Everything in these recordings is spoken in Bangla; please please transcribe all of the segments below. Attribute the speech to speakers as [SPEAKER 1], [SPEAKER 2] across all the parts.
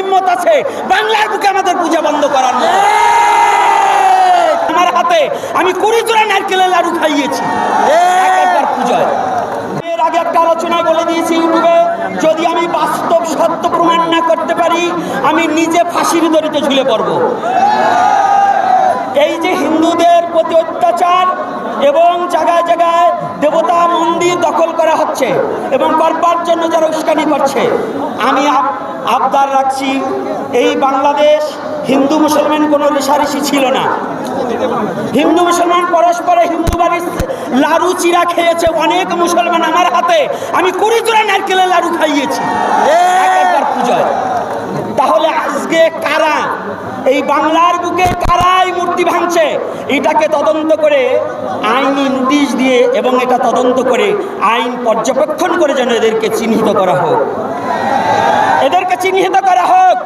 [SPEAKER 1] হিম্মত আছে বাংলার বুকে আমাদের পূজা বন্ধ করার আমার হাতে আমি কুড়ি জোড়া নারকেলের লাড়ু খাইয়েছি। একটা আলোচনায় বলে দিয়েছি যদি আমি বাস্তব সত্য প্রমাণ না করতে পারি, আমি নিজে ফাঁসির দড়িতে ঝুলে পড়ব। এই যে হিন্দুদের প্রতি অত্যাচার এবং জায়গায় জায়গায় দেবতা মন্দির দখল করা হচ্ছে এবং করবার জন্য যারা উস্কানি করছে, আমি আবদার রাখছি, এই বাংলাদেশ হিন্দু মুসলমান কোনো রেশারেশি ছিল না। হিন্দু মুসলমান পরস্পরে হিন্দু বাড়ির লাড়ু চিরা খেয়েছে, অনেক মুসলমান আমার হাতে। আমি কুড়ি জোড়া নারকেলের লাড়ু খাইয়েছি। এক একবার পূজায়। তাহলে আজকে কারা? এই বাংলার বুকে কারাই মূর্তি ভাঙছে? এটাকে তদন্ত করে আইনি নোটিশ দিয়ে এবং এটা তদন্ত করে আইন পর্যবেক্ষণ করে যেন এদেরকে চিহ্নিত করা হোক। চিহ্নিত করা হোক।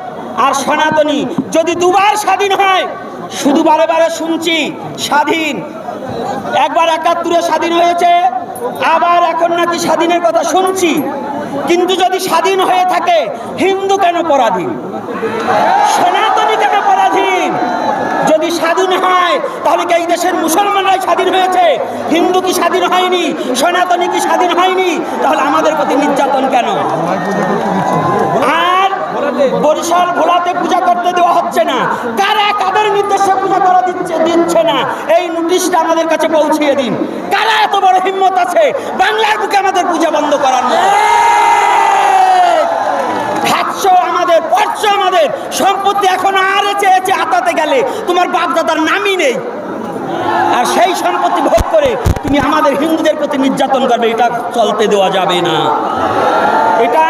[SPEAKER 1] আর সনাতনী, যদি দুবার স্বাধীন হয়, শুধু বারে বারে শুনছি, স্বাধীন। একবার একাত্তরে স্বাধীন হয়েছে, আবার এখন নাকি স্বাধীনের কথা শুনছি। কিন্তু যদি স্বাধীন হয়ে থাকে, হিন্দু কেন পরাধীন? সনাতনী কেন পরাধীন? যদি স্বাধীন হয়, তাহলে কি এই দেশের মুসলমানরাই স্বাধীন হয়েছে? হিন্দু কি স্বাধীন হয়নি? সনাতনী কি স্বাধীন হয়নি? তাহলে আমাদের প্রতি নির্যাতন কেন? বরিশাল ভোলাতে পূজা করতে দেওয়া হচ্ছে না। কারা কাদের নির্দেশে পূজা করা দিচ্ছে দিচ্ছে না? এই নোটিশটা আমাদের কাছে পৌঁছিয়ে দিন। কারা এত বড় হিম্মত আছে? বাংলার বুকে আমাদের পূজা বন্ধ করার মতো? আমাদের, পড়ছ আমাদের। সম্পত্তি এখন আর চেয়েছে আতাতে গেলে। তোমার বাপ দাদার নামই নেই। আর সেই সম্পত্তি ভোগ করে তুমি আমাদের হিন্দুদের প্রতি নির্যাতন করবে। এটা চলতে দেওয়া যাবে না। এটা